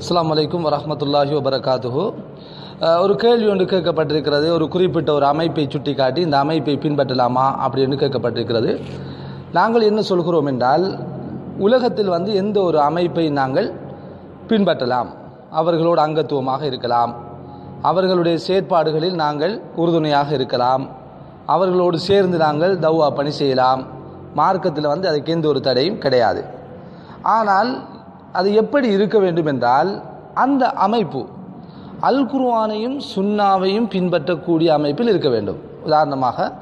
அஸ்லாம் வலைக்கும் வரமத்துல்லாஹி வபரகாத்துஹு ஒரு கேள்வி ஒன்று கேட்கப்பட்டிருக்கிறது. ஒரு குறிப்பிட்ட ஒரு அமைப்பை சுட்டிக்காட்டி இந்த அமைப்பை பின்பற்றலாமா அப்படின்னு கேட்கப்பட்டிருக்கிறது. நாங்கள் என்ன சொல்கிறோம் என்றால் உலகத்தில் வந்து எந்த ஒரு அமைப்பை நாங்கள் பின்பற்றலாம்? அவர்களோட அங்கத்துவமாக இருக்கலாம். அவர்களுடைய செயற்பாடுகளில் நாங்கள் உறுதுணையாக இருக்கலாம். அவர்களோடு சேர்ந்து நாங்கள் தௌவா பணி செய்யலாம். மார்க்கத்தில் வந்து அதுக்கு எந்த ஒரு தடையும் கிடையாது. ஆனால் அது எப்படி இருக்க வேண்டும் என்றால் அந்த அமைப்பு அல் குருவானையும் சுன்னாவையும் பின்பற்றக்கூடிய அமைப்பில் இருக்க வேண்டும். உதாரணமாக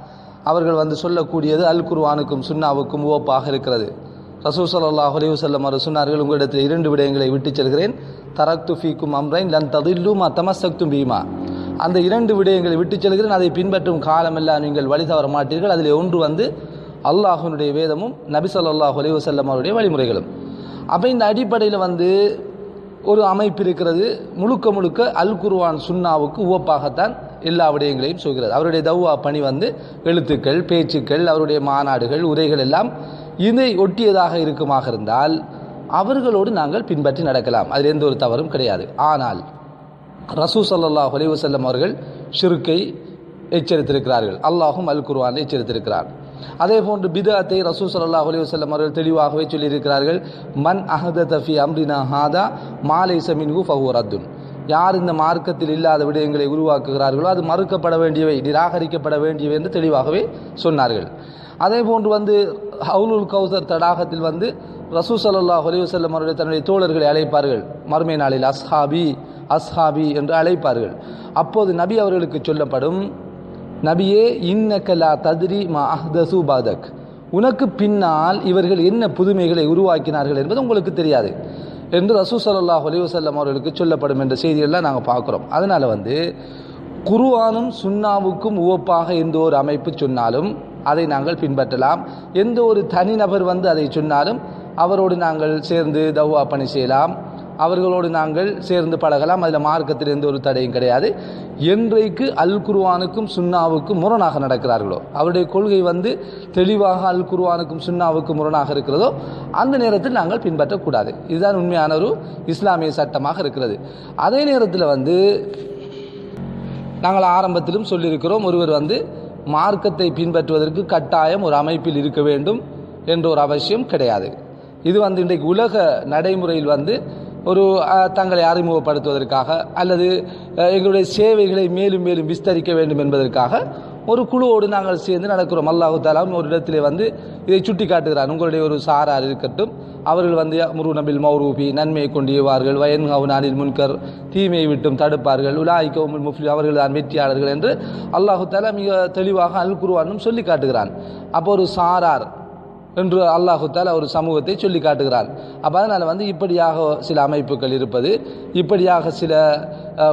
அவர்கள் வந்து சொல்லக்கூடியது அல் குருவானுக்கும் சுன்னாவுக்கும் ஓப்பாக இருக்கிறது. ரசூ சல்லாஹ் அலைஹி வஸல்லம் அவர் சொன்னார்கள் உங்களிடத்தில் இரண்டு விடயங்களை விட்டுச் செல்கிறேன். தரக்து ஃபீக்கும் அம்ரைன் லன் ததில்லும் அத்தமசக்தும் பீமா. அந்த இரண்டு விடயங்களை விட்டுச் செல்கிறேன் அதை பின்பற்றும் காலமெல்லாம் நீங்கள் வழி தவற மாட்டீர்கள். அதில் ஒன்று வந்து அல்லாஹுனுடைய வேதமும் நபி சொல்லாஹ் அலைஹி வஸல்லம் அவருடைய வழிமுறைகளும். அப்போ இந்த அடிப்படையில் வந்து ஒரு அமைப்பு இருக்கிறது. முழுக்க முழுக்க அல் குர்வான் சுன்னாவுக்கு உவப்பாகத்தான் எல்லா விடயங்களையும் சொல்கிறது. அவருடைய தௌவா பணி வந்து எழுத்துக்கள் பேச்சுக்கள் அவருடைய மாநாடுகள் உரைகள் எல்லாம் இதை ஒட்டியதாக இருக்குமாக இருந்தால் அவர்களோடு நாங்கள் பின்பற்றி நடக்கலாம். அதில் எந்த ஒரு தவறும் கிடையாது. ஆனால் ரசூ சல்லாஹ் அலைஹி அவர்கள் ஷிருக்கை எச்சரித்திருக்கிறார்கள். அல்லாஹும் அல் குருவான் எச்சரித்திருக்கிறார் அதே போன்று பிதாத்தை ரசூ சல்லா அலி வல்லம் அவர்கள் தெளிவாகவே சொல்லியிருக்கிறார்கள். மன் அஹத தஃபி அம்ரினா ஹாதா மாலை மின்ஹு ஃபஹூர் ரத்துன். யார் இந்த மார்க்கத்தில் இல்லாத விடயங்களை உருவாக்குகிறார்களோ அது மறுக்கப்பட வேண்டியவை நிராகரிக்கப்பட வேண்டியவை என்று தெளிவாகவே சொன்னார்கள். அதே போன்று வந்து ஹவுலுல் கௌசர் தடாகத்தில் வந்து ரசூ சல்லா அலைஹி அவருடைய தன்னுடைய தோழர்களை அழைப்பார்கள். மறுமை நாளில் அஸ்ஹாபி அஸ்ஹாபி என்று அழைப்பார்கள். அப்போது நபி அவர்களுக்கு சொல்லப்படும் நபியே இன்னக்கலா ததிரி மா அஹ்தசு பாதக். உனக்கு பின்னால் இவர்கள் என்ன புதுமைகளை உருவாக்கினார்கள் என்பது உங்களுக்கு தெரியாது என்று ரசூ சல்லாஹ் அலைஹி அவர்களுக்கு சொல்லப்படும் என்ற செய்தியெல்லாம் நாங்கள் பார்க்குறோம். அதனால் வந்து குருவானும் சுண்ணாவுக்கும் உவப்பாக எந்த ஒரு அமைப்பு சொன்னாலும் அதை நாங்கள் பின்பற்றலாம். எந்த ஒரு தனிநபர் வந்து அதை சொன்னாலும் அவரோடு நாங்கள் சேர்ந்து தௌவா பணி செய்யலாம். அவர்களோடு நாங்கள் சேர்ந்து பழகலாம். அதில் மார்க்கத்தில் எந்த ஒரு தடையும் கிடையாது. என்றைக்கு அல் குருவானுக்கும் சுன்னாவுக்கும் முரணாக நடக்கிறார்களோ அவருடைய கொள்கை வந்து தெளிவாக அல் குருவானுக்கும் சுன்னாவுக்கும் முரணாக இருக்கிறதோ அந்த நேரத்தில் நாங்கள் பின்பற்றக்கூடாது. இதுதான் உண்மையான ஒரு இஸ்லாமிய சட்டமாக இருக்கிறது. அதே நேரத்தில் வந்து நாங்கள் ஆரம்பத்திலும் சொல்லியிருக்கிறோம் ஒருவர் வந்து மார்க்கத்தை பின்பற்றுவதற்கு கட்டாயம் ஒரு அமைப்பில் இருக்க வேண்டும் என்ற ஒரு அவசியம் கிடையாது. இது வந்து இன்றைக்கு உலக நடைமுறையில் வந்து ஒரு தங்களை அறிமுகப்படுத்துவதற்காக அல்லது எங்களுடைய சேவைகளை மேலும் மேலும் விஸ்தரிக்க வேண்டும் என்பதற்காக ஒரு குழுவோடு நாங்கள் சேர்ந்து நடக்கிறோம். அல்லாஹு தாலாம் ஒரு இடத்திலே வந்து இதை சுட்டி காட்டுகிறார் உங்களுடைய ஒரு சாரார் இருக்கட்டும் அவர்கள் வந்து முரு நபில் மௌரூபி நன்மையை கொண்டு ஏவார்கள் வயன் அனில் முன்கர் தீமையை விட்டும் தடுப்பார்கள் உலாய்க்கவுமுல் முஃப்லி அவர்கள் தான் வெற்றியாளர்கள் என்று அல்லாஹு தாலா மிக தெளிவாக அல் குருவானும் சொல்லி காட்டுகிறான் அப்போ ஒரு சாரார் என்று அல்லாஹுத்தால் ஒரு சமூகத்தை சொல்லி காட்டுகிறான். அப்போ அதனால் வந்து இப்படியாக சில அமைப்புகள் இருப்பது இப்படியாக சில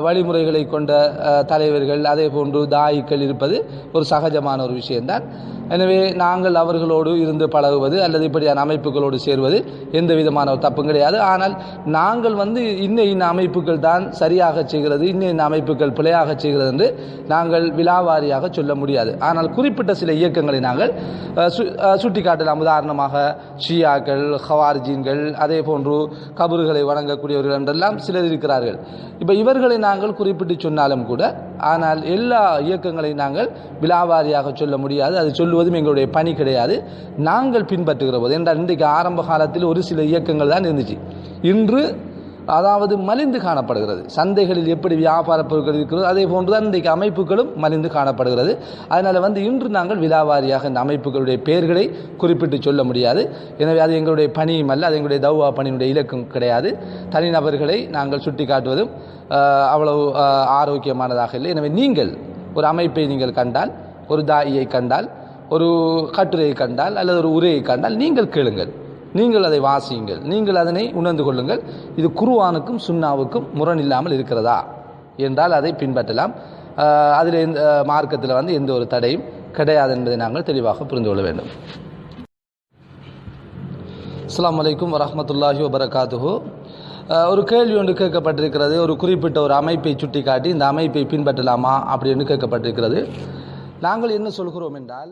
வழிமுறைகளை கொண்ட தலைவர்கள் அதே போன்று தாயிக்கள் இருப்பது ஒரு சகஜமான ஒரு விஷயம்தான். எனவே நாங்கள் அவர்களோடு இருந்து பழகுவது அல்லது இப்படியான அமைப்புகளோடு சேர்வது எந்த விதமான தப்பும் கிடையாது. ஆனால் நாங்கள் வந்து இன்ன இன்ன அமைப்புகள் தான் சரியாக செய்கிறது இன்ன இன்ன அமைப்புகள் பிழையாக செய்கிறது என்று நாங்கள் விலாவாரியாக சொல்ல முடியாது. ஆனால் குறிப்பிட்ட சில இயக்கங்களை நாங்கள் சு- சுட்டிக்காட்டலாம். உதாரணமாக ஷியாக்கள் ஹவார்ஜீன்கள் அதே போன்று கபறுகளை வணங்கக்கூடியவர்கள் என்றெல்லாம் சிலர் இருக்கிறார்கள். இப்போ இவர்களை நாங்கள் குறிப்பிட்டு சொன்னாலும் கூட ஆனால் எல்லா இயக்கங்களையும் நாங்கள் விலாவாரியாக சொல்ல முடியாது. அது சொல்லுவதும் எங்களுடைய பணி கிடையாது. நாங்கள் பின்பற்றுகிற போது என்றால் இன்றைக்கு ஆரம்ப காலத்தில் ஒரு சில இயக்கங்கள் தான் இருந்துச்சு. இன்று அதாவது மலிந்து காணப்படுகிறது. சந்தைகளில் எப்படி வியாபார பொருட்கள் இருக்கிறதோ அதே போன்றுதான் இன்றைக்கு அமைப்புகளும் மலிந்து காணப்படுகிறது. அதனால் வந்து இன்று நாங்கள் விலாவாரியாக இந்த அமைப்புகளுடைய பெயர்களை குறிப்பிட்டு சொல்ல முடியாது. எனவே அது எங்களுடைய பணியும் அல்ல அது எங்களுடைய தௌவா பணியினுடைய இலக்கும் கிடையாது. தனிநபர்களை நாங்கள் சுட்டி காட்டுவதும் அவ்வளவு ஆரோக்கியமானதாக இல்லை. எனவே நீங்கள் ஒரு அமைப்பை நீங்கள் கண்டால் ஒரு தாயியை கண்டால் ஒரு கட்டுரையை கண்டால் அல்லது ஒரு உரையை கண்டால் நீங்கள் கேளுங்கள். நீங்கள் அதை வாசியுங்கள். நீங்கள் அதனை உணர்ந்து கொள்ளுங்கள். இது குருவானுக்கும் சுண்ணாவுக்கும் முரண் இல்லாமல் இருக்கிறதா? என்றால் அதை பின்பற்றலாம். அதில் எந்த மார்க்கத்தில் வந்து எந்த ஒரு தடையும் கிடையாது என்பதை நாங்கள் தெளிவாக புரிந்து கொள்ள வேண்டும். அஸ்லாம் அலைக்கும் வரமத்துல்லாஹி வபரகாத்துஹு. ஒரு கேள்வி ஒன்று கேட்கப்பட்டிருக்கிறது. ஒரு குறிப்பிட்ட ஒரு அமைப்பை சுட்டிக்காட்டி இந்த அமைப்பை பின்பற்றலாமா? அப்படின்னு கேட்கப்பட்டிருக்கிறது. நாங்கள் என்ன சொல்கிறோம் என்றால்